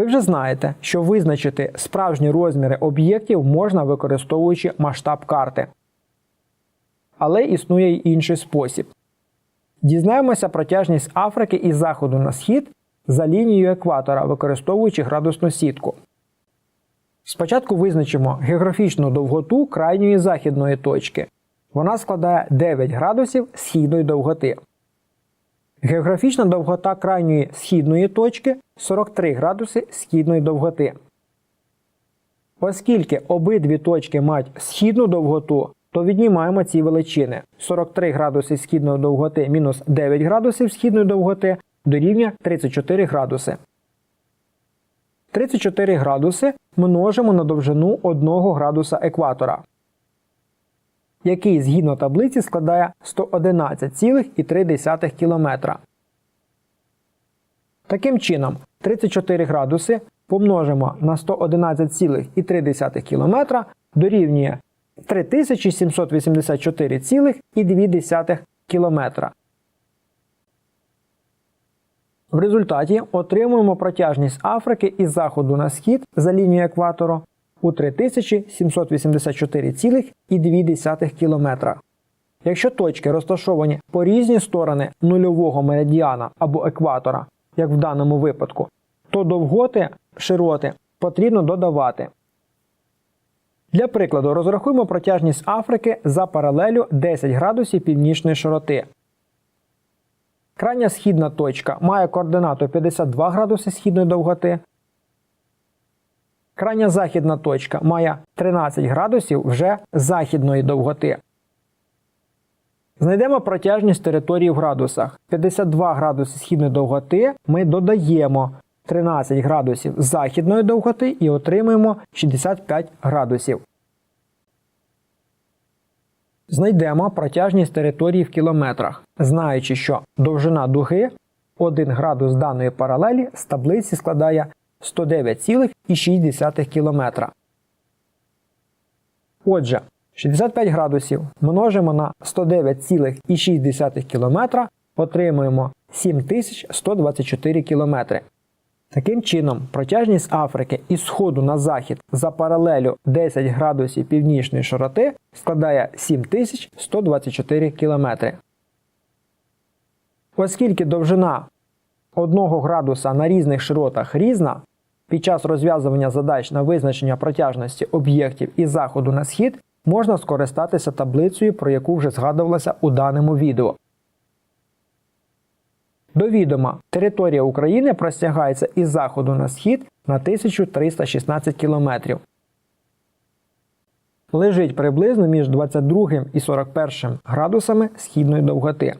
Ви вже знаєте, що визначити справжні розміри об'єктів можна використовуючи масштаб карти. Але існує й інший спосіб. Дізнаємося протяжність Африки із заходу на схід за лінією екватора, використовуючи градусну сітку. Спочатку визначимо географічну довготу крайньої західної точки. Вона складає 9 градусів східної довготи. Географічна довгота крайньої східної точки 43 градуси східної довготи. Оскільки обидві точки мають східну довготу, то віднімаємо ці величини. 43 градуси східної довготи мінус 9 градусів східної довготи дорівнює 34 градуси. 34 градуси множимо на довжину 1 градуса екватора, який згідно таблиці складає 111,3 км. Таким чином, 34 градуси помножимо на 111,3 км дорівнює 3784,2 км. В результаті отримуємо протяжність Африки із заходу на схід за лінією екватору у 3784,2 км. Якщо точки розташовані по різні сторони нульового меридіана або екватора, як в даному випадку, то довготи широти потрібно додавати. Для прикладу, розрахуємо протяжність Африки за паралелю 10 градусів північної широти. Крайня східна точка має координату 52 градуси східної довготи. Крайня західна точка має 13 градусів вже західної довготи. Знайдемо протяжність території в градусах. 52 градуси східної довготи ми додаємо 13 градусів західної довготи і отримуємо 65 градусів. Знайдемо протяжність території в кілометрах, знаючи, що довжина дуги 1 градус даної паралелі з таблиці складає 109,6 км. Отже, 65 градусів множимо на 109,6 км, отримуємо 7124 км. Таким чином, протяжність Африки із сходу на захід за паралелю 10 градусів північної широти складає 7124 км. Оскільки довжина 1 градуса на різних широтах різна, під час розв'язування задач на визначення протяжності об'єктів із заходу на схід можна скористатися таблицею, про яку вже згадувалося у даному відео. До відома, територія України простягається із заходу на схід на 1316 км. Лежить приблизно між 22 і 41 градусами східної довготи.